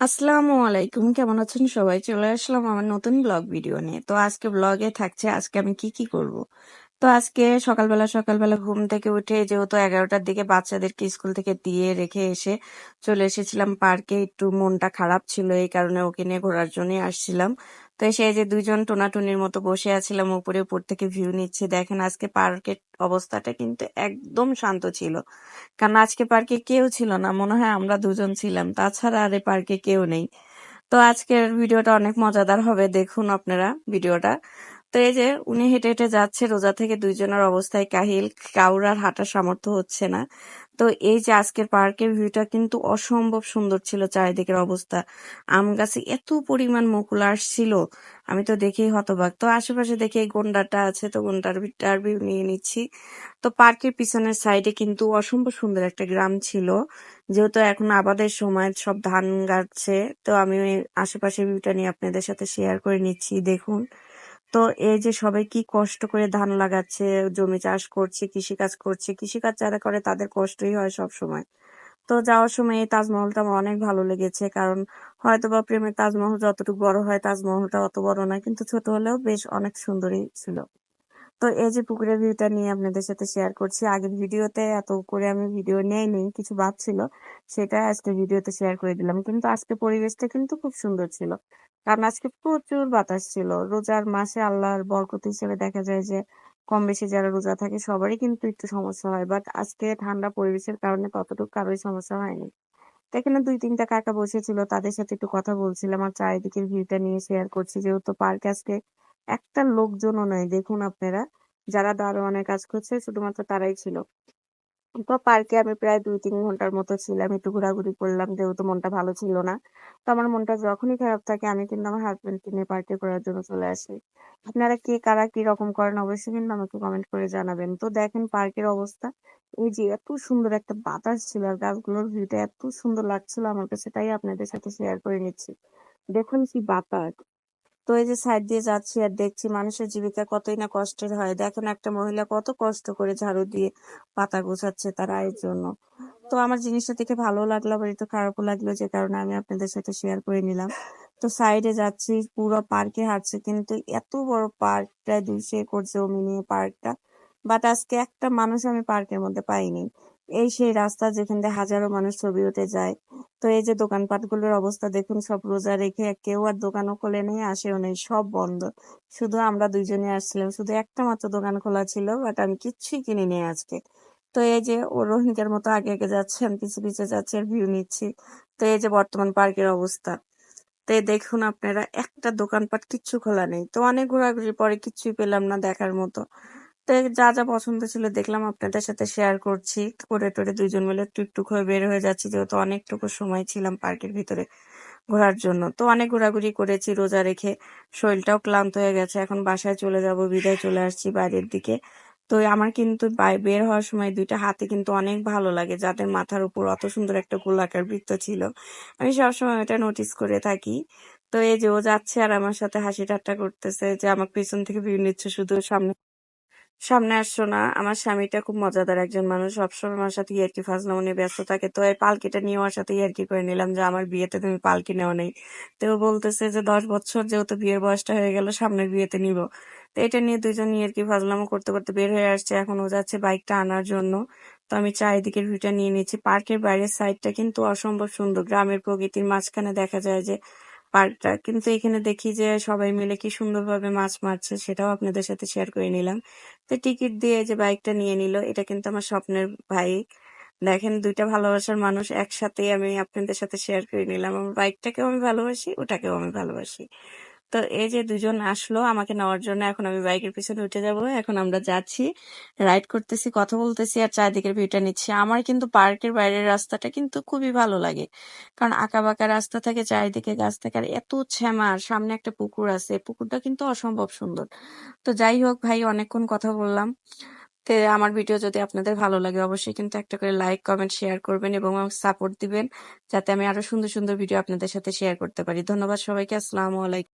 আসসালামু আলাইকুম, কেমন আছেন সবাই? চলে আসলাম আমার নতুন ব্লগ ভিডিও নিয়ে। তো আজকে ব্লগে থাকছে, আজকে আমি কি কি করব? তো আজকে সকালবেলা সকালবেলা ঘুম থেকে উঠে যেহেতু এগারোটার দিকে বাচ্চাদেরকে স্কুল থেকে দিয়ে রেখে এসে চলে এসেছিলাম পার্কে। একটু মনটা খারাপ ছিল, এই কারণে ওকে নিয়ে ঘোরার জন্যই আসছিলাম। তো সেই যে দুইজন টোনাটুনির মতো বসে আছিলাম, উপরে উপর থেকে ভিউ নিচ্ছে, দেখেন আজকে পার্কের অবস্থাটা কিন্তু একদম শান্ত ছিল। কারণ আজকে পার্কে কেউ ছিল না, মনে হয় আমরা দুজন ছিলাম, তাছাড়া আরে পার্কে কেউ নেই। তো আজকের ভিডিওটা অনেক মজাদার হবে, দেখুন আপনারা ভিডিওটা। উনি হেঁটে হেঁটে যাচ্ছে, রোজা থেকে দুইজনের অবস্থায় কাহিল, কাউর আর হাঁটার সামর্থ্য হচ্ছে না। তো এই যে আজকের পার্কের ভিউটা কিন্তু অসম্ভব সুন্দর ছিল চারিদিকের অবস্থা। আম গাছে এত পরিমাণ মুকুল আসছিল আমি তো দেখেই হতবাক। তো আশেপাশে দেখে এই গন্ডাটা আছে, তো গন্ডার ভিটার ভিউ নিয়ে নিচ্ছি। তো পার্কের পিছনের সাইডে কিন্তু অসম্ভব সুন্দর একটা গ্রাম ছিল। যেহেতু এখন আবাদের সময় সব ধান গাচ্ছে তো আমি আশেপাশের ভিউটা নিয়ে আপনাদের সাথে শেয়ার করে নিচ্ছি, দেখুন। তো এই যে সবাই কি কষ্ট করে ধান লাগাচ্ছে, জমি চাষ করছে, কৃষিকাজ করছে, কৃষিকাজ যারা করে তাদের কষ্টই হয় সব সময় তো যাওয়ার সময় এই তাজমহলটা আমার অনেক ভালো লেগেছে, কারণ হয়তো বা প্রেমের তাজমহল যতটুকু বড় হয়, তাজমহলটা অত বড় না কিন্তু ছোট হলেও বেশ অনেক সুন্দরই ছিল। তো এই যে পুকুরের ভিউটা নিয়ে আপনাদের সাথে শেয়ার করছি, আগের ভিডিওতে এত করে আমি ভিডিও নেইনি কিছু ভাবছিল সেটা আজকে ভিডিওতে শেয়ার করে দিলাম। কিন্তু আজকে পরিবেশটা কিন্তু খুব সুন্দর ছিল। কারণ আজকে প্রচুর বাতাস ছিল। রোজার মাসে আল্লাহর বরকত হিসেবে দেখা যায় যে কম বেশি যারা রোজা থাকে, সবারই কিন্তু একটু সমস্যা হয়। বাট আজকে ঠান্ডা পরিবেশের কারণে ততটুকু কারোই সমস্যা হয়নি। এখানে দুই তিনটা কাকা বসেছিল, তাদের সাথে একটু কথা বলছিলাম। আর চারিদিকের ভিউটা নিয়ে শেয়ার করছি। যেহেতু পার্ক আজকে একটা লোকজনও নাই, দেখুন আপনারা। যারা দারোয়ানের কাজ করছে, শুধুমাত্র তারাই ছিল। তো পার্কে আমি প্রায় দুই তিন ঘণ্টার মতো ছিলাম, একটু ঘোরাঘুরি করলাম, যেহেতু মনটা ভালো ছিল না। তো আমার মনটা যখনই খারাপ থাকে, আমি কিন্তু আমার হাজবেন্ডকে নিয়ে পার্কে করার জন্য চলে আসি। আপনারা কে কারা কি রকম করেন, অবশ্যই কিন্তু আমাকে কমেন্ট করে জানাবেন। তো দেখেন পার্কের অবস্থা, এই যে এত সুন্দর একটা বাতাস ছিল আর গাছগুলোর ভিউটা এত সুন্দর লাগছিল আমার কাছে, তাই আপনাদের সাথে শেয়ার করে নিচ্ছি। দেখুন কি বাতাস। তো এই যে সাইড দিয়ে যাচ্ছি আর দেখছি মানুষের জীবিকা কতই না কষ্টের হয়। দেখেন একটা মহিলা কত কষ্ট করে ঝাড়ু দিয়ে পাতা গোছাচ্ছে তার আয়ের জন্য। তো আমার জিনিসটা দেখে ভালো লাগল, আবার একটু খারাপও লাগল যে কারণে আমি আপনাদের সাথে শেয়ার করে নিলাম। তো সাইডে যাচ্ছি, পুরো পার্কে হাঁটছে কিন্তু এত বড় পার্ক প্রায় দুইশো একর জমি নিয়ে পার্কটা। বাট আজকে একটা মানুষ আমি পার্কের মধ্যে পাইনি। এই সেই রাস্তা যেখান দিয়ে হাজারো মানুষ ছবি উঠে যায়। তো এই যে দোকানপাটগুলোর অবস্থা দেখুন, সব রোজা রেখে কেউ আর দোকানও খোলে নেই, আসেও নেই, সব বন্ধ। শুধু আমরা দুইজনে আসছিলাম, শুধু একটা মাত্র দোকান খোলা ছিল, বাট আমি কিচ্ছুই কিনি নি আজকে। তো এই যে ও রোহিঙ্গার মতো আগে আগে যাচ্ছে, আমি পিছে পিছে যাচ্ছে আর ভিউ নিচ্ছি। তো এই যে বর্তমান পার্কের অবস্থা। তো দেখুন আপনারা, একটা দোকানপাট কিচ্ছু খোলা নেই। তো অনেক ঘোরাঘুরি পরে কিচ্ছুই পেলাম না দেখার মতো। তো যা যা পছন্দ ছিল দেখলাম, আপনাদের সাথে শেয়ার করছি। করে টোরে দুইজন মিলে টুকটুক হয়ে বের হয়ে যাচ্ছি, যেহেতু অনেকটুকু সময় ছিলাম পার্কের ভিতরে ঘোরার জন্য। তো অনেক ঘোরাঘুরি করেছি রোজা রেখে, শরীরটাও ক্লান্ত হয়ে গেছে। এখন বাসায় চলে যাব, বিদায় চলে আসছি বাইরের দিকে। তো আমার কিন্তু বের হওয়ার সময় দুইটা হাতে কিন্তু অনেক ভালো লাগে, যাদের মাথার উপর অত সুন্দর একটা গোলাকার বৃত্ত ছিল। আমি সবসময় এটা নোটিস করে থাকি। তো এই যে ও যাচ্ছে আর আমার সাথে হাসি ঠাট্টা করতেছে, যে আমার পিছন থেকে বিভিন্ন নিচ্ছে শুধু সামনে। সামনে আসছো না? আমার স্বামীটা খুব মজাদার একজন মানুষ। সবসময় আমার সাথে ইয়ার্কি ফাজলামো নিয়ে ব্যস্ত থাকে। তো এই পালকিটা নিয়ে আমার সাথে ইয়ার্কি করে নিলাম যে, আমার বিয়েতে তুমি পালকি নেওয়া নেই। তো বলতেছে যে, দশ বছর যেহেতু বিয়ের বয়সটা হয়ে গেল, সামনের বিয়েতে নিব। তো এটা নিয়ে দুজন ইয়ার্কি ফাজলামো করতে করতে বের হয়ে আসছে। এখন ও যাচ্ছে বাইকটা আনার জন্য। তো আমি চারিদিকের ভিউটা নিয়ে নিচ্ছি। পার্কের বাইরের সাইডটা কিন্তু অসম্ভব সুন্দর। গ্রামের প্রকৃতির মাঝখানে দেখা যায় যে পার্কটা। কিন্তু এখানে দেখি যে সবাই মিলে কি সুন্দরভাবে মাছ মারছে সেটাও আপনাদের সাথে শেয়ার করে নিলাম। তো টিকিট দিয়ে যে বাইকটা নিয়ে নিল, এটা কিন্তু আমার স্বপ্নের বাইক দেখেন, দুইটা ভালোবাসার মানুষ একসাথে আমি আপনাদের সাথে শেয়ার করে নিলাম। আমার বাইকটাকেও আমি ভালোবাসি, ওটাকেও আমি ভালোবাসি। তো এই যে দুজন আসলো আমাকে নেওয়ার জন্য, এখন আমি বাইকের পিছনে উঠে যাব। এখন আমরা যাচ্ছি, রাইড করতেছি, কথা বলতেছি আর চারদিকের ভিউটা নিচ্ছি। আমার কিন্তু পার্কের বাইরের রাস্তাটা কিন্তু খুবই ভালো লাগে। কারণ আঁকা বাঁকা রাস্তা থাকে, চারিদিকে গাছ থাকে আর এত শ্যামার সামনে একটা পুকুর আছে। পুকুরটা কিন্তু অসম্ভব সুন্দর। তো যাই হোক ভাই, অনেকক্ষণ কথা বললাম। তে আমার ভিডিও যদি আপনাদের ভালো লাগে, অবশ্যই কিন্তু একটা করে লাইক, কমেন্ট, শেয়ার করবেন এবং আমাকে সাপোর্ট দিবেন। যাতে আমি আরও সুন্দর সুন্দর ভিডিও আপনাদের সাথে শেয়ার করতে পারি। ধন্যবাদ সবাইকে। আসসালামু আলাইকুম।